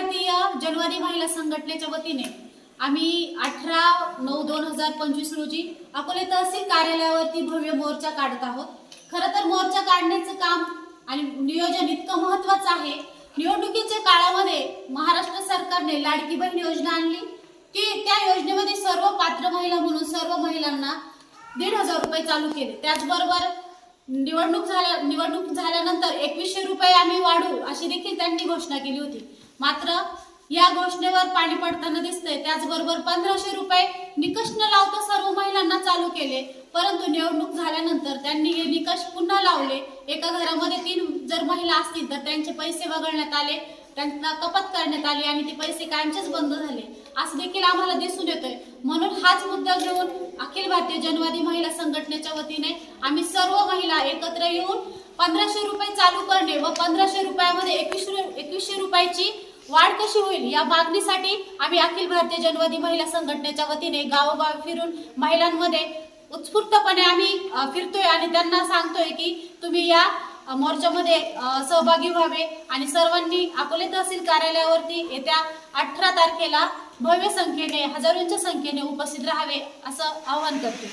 भारतीय जनवादी महिला संघटनेच्या वतीने आम्ही अठरा नऊ दोन हजार पंचवीस रोजी अकोले तहसील कार्यालयावरती भव्य मोर्चा काढत आहोत. खरं तर मोर्चा काढण्याचं काम आणि नियोजन इतकं महत्वाचं आहे. निवडणुकीच्या काळामध्ये महाराष्ट्र सरकारने लाडकी बहीण योजना आणली की त्या योजनेमध्ये सर्व पात्र महिला म्हणून सर्व महिलांना दीड हजार रुपये चालू केले. त्याचबरोबर निवडणूक झाल्या निवडणूक झाल्यानंतर एकवीसशे रुपये आम्ही वाढू अशी देखील त्यांनी घोषणा केली होती. मात्र या घोषणेवर पाणी पडताना दिसतंय. त्याचबरोबर पंधराशे रुपये निकष न लावता सर्व महिलांना चालू केले. परंतु निवडणूक झाल्यानंतर त्यांनी हे निकष पुन्हा लावले. एका घरामध्ये तीन जर महिला असतील तर त्यांचे पैसे वगळण्यात आले. त्यांना कपात करण्यात आली आणि ते पैसे कायमचेच बंद झाले. असं देखील आम्हाला दिसून येतोय. म्हणून हाच मुद्दा घेऊन अखिल भारतीय जनवादी महिला संघटनेच्या वतीने आम्ही सर्व महिला एकत्र येऊन पंधराशे रुपये चालू करणे व पंधराशे रुपयामध्ये एकवीसशे एकवीसशे रुपयाची वाढ कशी होईल. या मागणीसाठी आम्ही अखिल भारतीय जनवादी महिला संघटनेच्या वतीने गावोगाव फिरून महिलांमध्ये उत्स्फूर्तपणे आम्ही फिरतोय आणि त्यांना सांगतोय की तुम्ही या मोर्चामध्ये सहभागी व्हावे आणि सर्वांनी अकोले तहसील कार्यालयावरती येत्या अठरा तारखेला भव्य संख्येने हजारोंच्या संख्येने उपस्थित राहावे असं आवाहन करतो.